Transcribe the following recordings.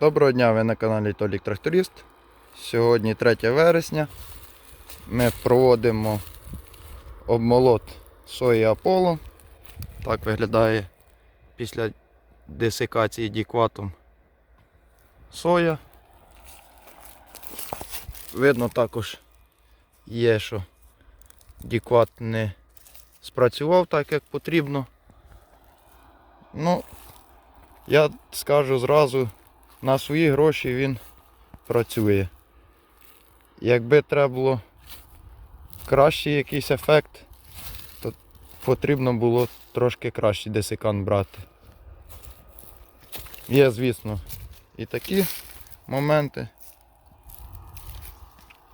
Доброго дня, ви на каналі Толік Тракторист. Сьогодні 3 вересня. Ми проводимо обмолот сої Аполло. Так виглядає після десикації дікватом соя. Видно також є, що дікват не спрацював так, як потрібно. Ну, я скажу зразу, на свої гроші він працює. Якби треба було кращий якийсь ефект, то потрібно було трошки кращий десикант брати. Є, звісно, і такі моменти.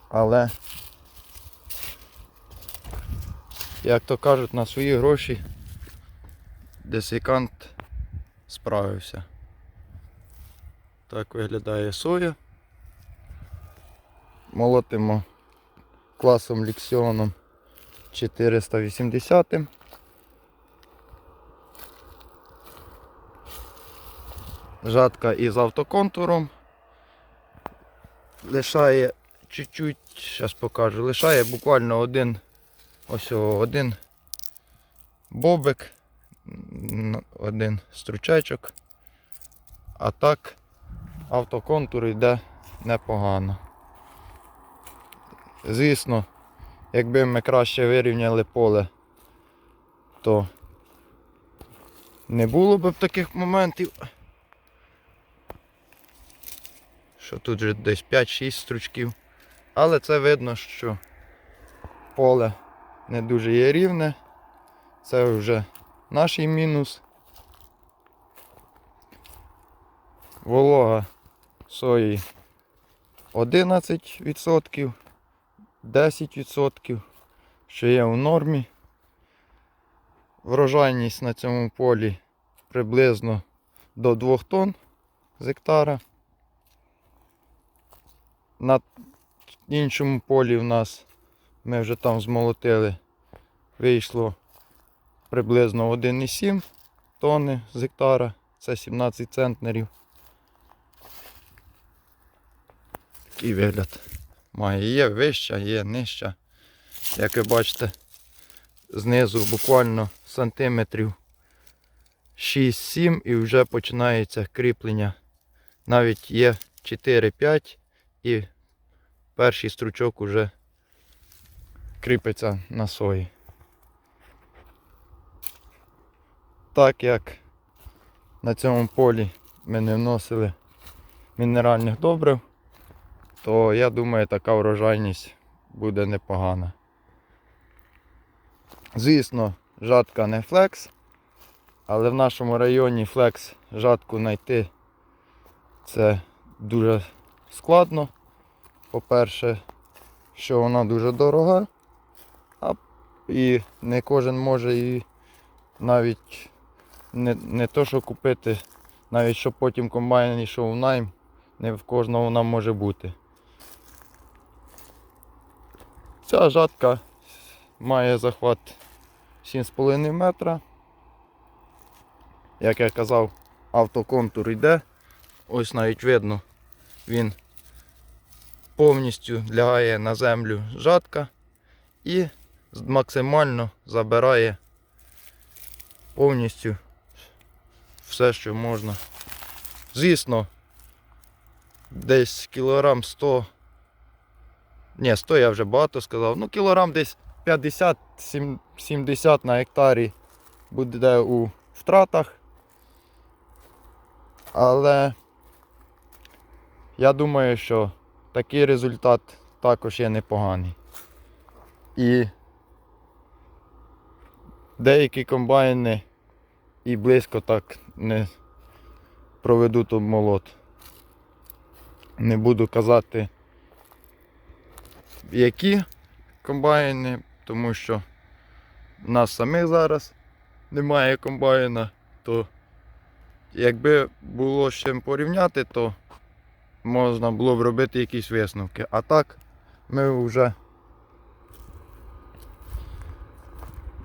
Але, як то кажуть, на свої гроші десикант справився. Так виглядає соя. Молотимо класом ліксіоном 480. Жатка із автоконтуром. Лишає чуть-чуть, зараз покажу, лишає буквально один ось один бобик, один стручечок. А так автоконтур йде непогано. Звісно, якби ми краще вирівняли поле, то не було б таких моментів. Що тут же десь 5-6 стручків. Але це видно, що поле не дуже є рівне. Це вже наш мінус. Волога сої 11%, 10%, що є в нормі. Врожайність на цьому полі приблизно до 2 тонн з гектара. На іншому полі в нас ми вже там змолотили, вийшло приблизно 1,7 тонни з гектара, це 17 центнерів. Такий вигляд має. Є вища, є нижча. Як ви бачите, знизу буквально сантиметрів 6-7 і вже починається кріплення. Навіть є 4-5 і перший стручок уже кріпиться на сої. Так як на цьому полі ми не вносили мінеральних добрив, то я думаю, така врожайність буде непогана. Звісно, жатка не флекс, але в нашому районі флекс жатку знайти це дуже складно. По-перше, що вона дуже дорога, а і не кожен може її навіть не, не то, що купити, навіть щоб потім комбайн йшов в найм, не в кожного вона може бути. Ця жатка має захват 7,5 метра. Як я казав, автоконтур йде. Ось навіть видно, він повністю лягає на землю жатка і максимально забирає повністю все, що можна. Звісно, десь кілограм 100 ні, 100 я вже багато сказав. Ну, кілограм десь 50-70 на гектарі буде у втратах. Але я думаю, що такий результат також є непоганий. І деякі комбайни і близько так не проведуть обмолот. Не буду казати які комбайни, тому що в нас самих зараз немає комбайна, то якби було з чим порівняти, то можна було б робити якісь висновки. А так ми вже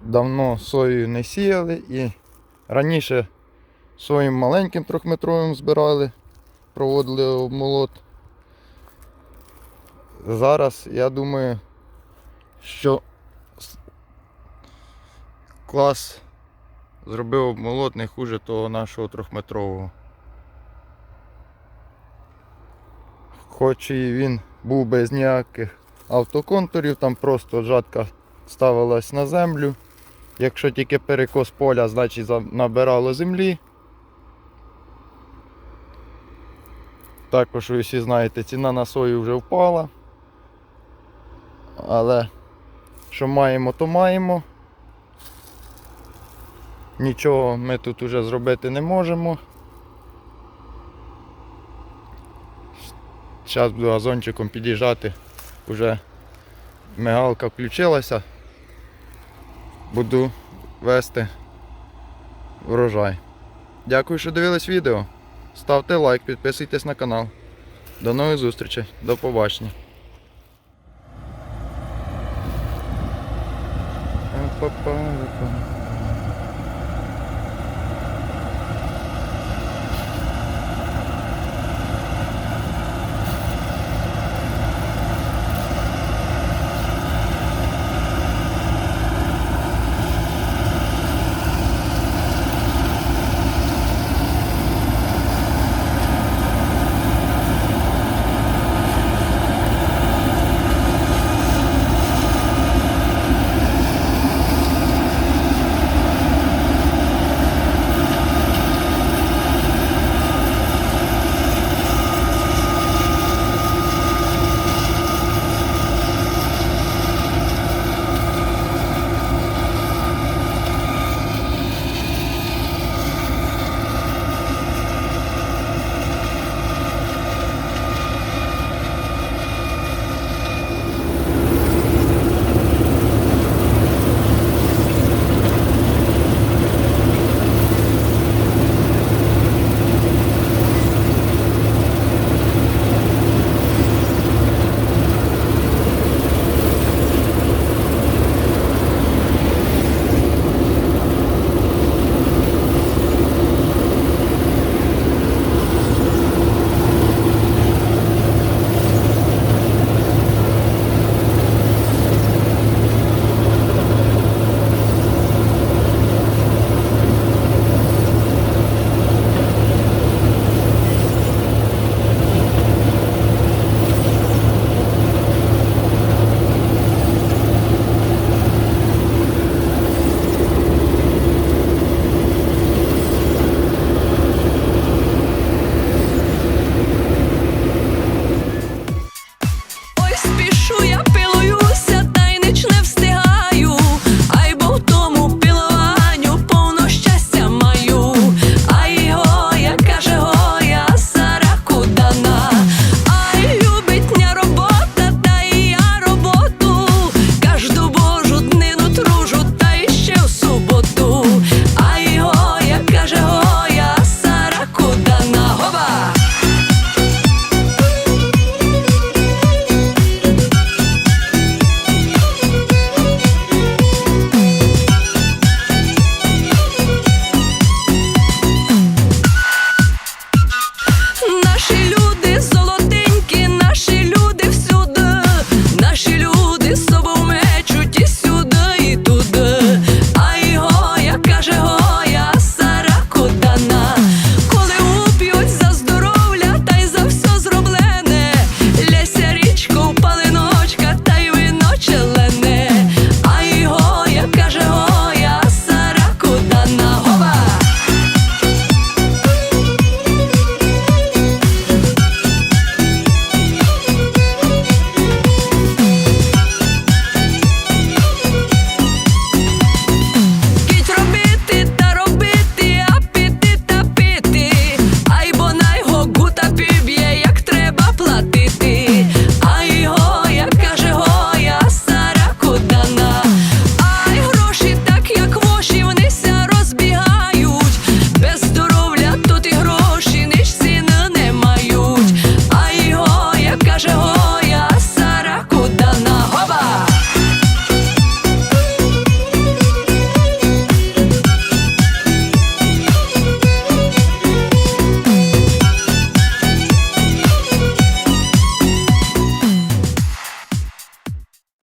давно сою не сіяли і раніше своїм маленьким трьохметровим збирали проводили обмолот. Зараз я думаю, що клас зробив обмолот не хуже того нашого трьохметрового. Хоч і він був без ніяких автоконтурів, там просто жатка ставилась на землю. Якщо тільки перекос поля, значить набирало землі. Також ви всі знаєте, ціна на сою вже впала. Але що маємо, то маємо. Нічого ми тут уже зробити не можемо. Зараз буду газончиком під'їжджати. Уже мигалка включилася. Буду вести врожай. Дякую, що дивились відео. Ставте лайк, підписуйтесь на канал. До нових зустрічей. До побачення. pá, pá, pá.